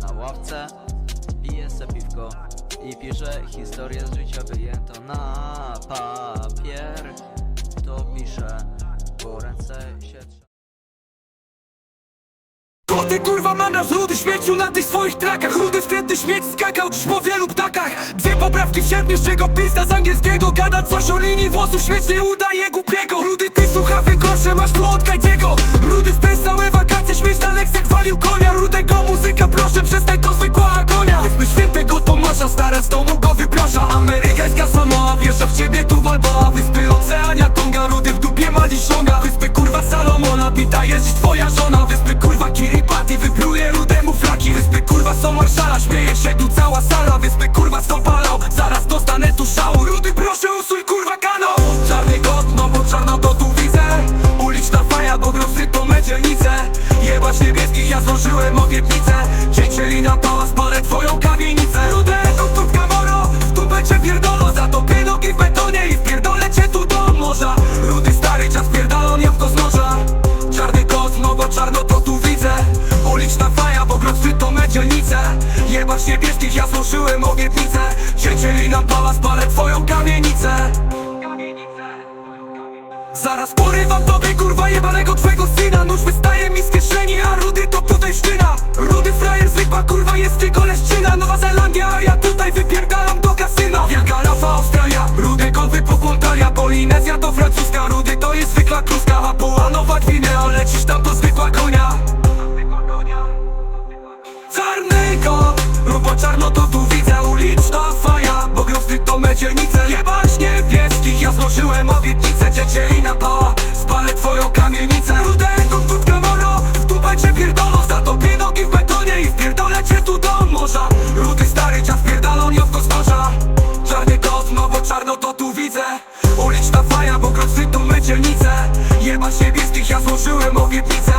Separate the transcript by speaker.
Speaker 1: na ławce, piję se piwko i piszę historię z życia wyjęto na papier. To piszę, bo ręce się
Speaker 2: ty kurwa mandasz rudy śmieciu na tych swoich trakach. Rudy wkrętny śmieć skakał dziś po wielu ptakach. Dwie poprawki w sierpniu, z czego pizda z angielskiego. Gada coś o linii włosów, śmiesznie udaje głupiego. Rudy ty słuchawy gorsze, masz tu od Kajdiego przestań to zwykła agonia. Wyspy świętego Tomasza, stara z domu go wyprasza Amerykańska Samoa, wjeżdża w ciebie tu Balboa Wyspy Oceania, Tonga, Rudy w dupie ma ściąga Wyspy kurwa Salomona, bita jest dziś twoja żona. Wyspy kurwa Kiribati, wypluje rudemu flaki. Wyspy kurwa są marszala, śmieje się tu cała sala. Wyspy kurwa są grosy to męczelnice Jebać niebieskich, ja złożyłem obietnicę. Ciecieli na pałac, palę twoją kamienicę. Rudego, tutka moro, w tubecie pierdolo Zatopię nogi w betonie i wpierdolę cię tu do morza. Rudy stary, czas pierdolą jabłko z noża Czarny kot, no bo czarno to tu widzę. Uliczna faja, bo grosy to męczelnice Jebać niebieskich, ja złożyłem obietnicę. Ciecieli na pałac, palę twoją kamienicę. Zaraz porywam tobie kurwa jebanego twego kluska A Nowa Gwinea, lecisz tam to zwykła konia. Czarnego, rubo czarno to tu widzę Uliczna faja, bo grosty to męczelnice Jebać niebieskich, ja złożyłem obietnicę Dziecieli na pała, spalę twoją kamienicę. Rudego, tutka moro, w dupę cię pierdolą Zatopię nogi w betonie i wpierdolę cię tu do morza. Rudy stary, czas pierdolą, w kosmosza Czarny kot, no bo czarno to tu widzę. Uliczna faja, bo grosty to męczelnice Jebać niebieskich, ja złożyłem obietnicę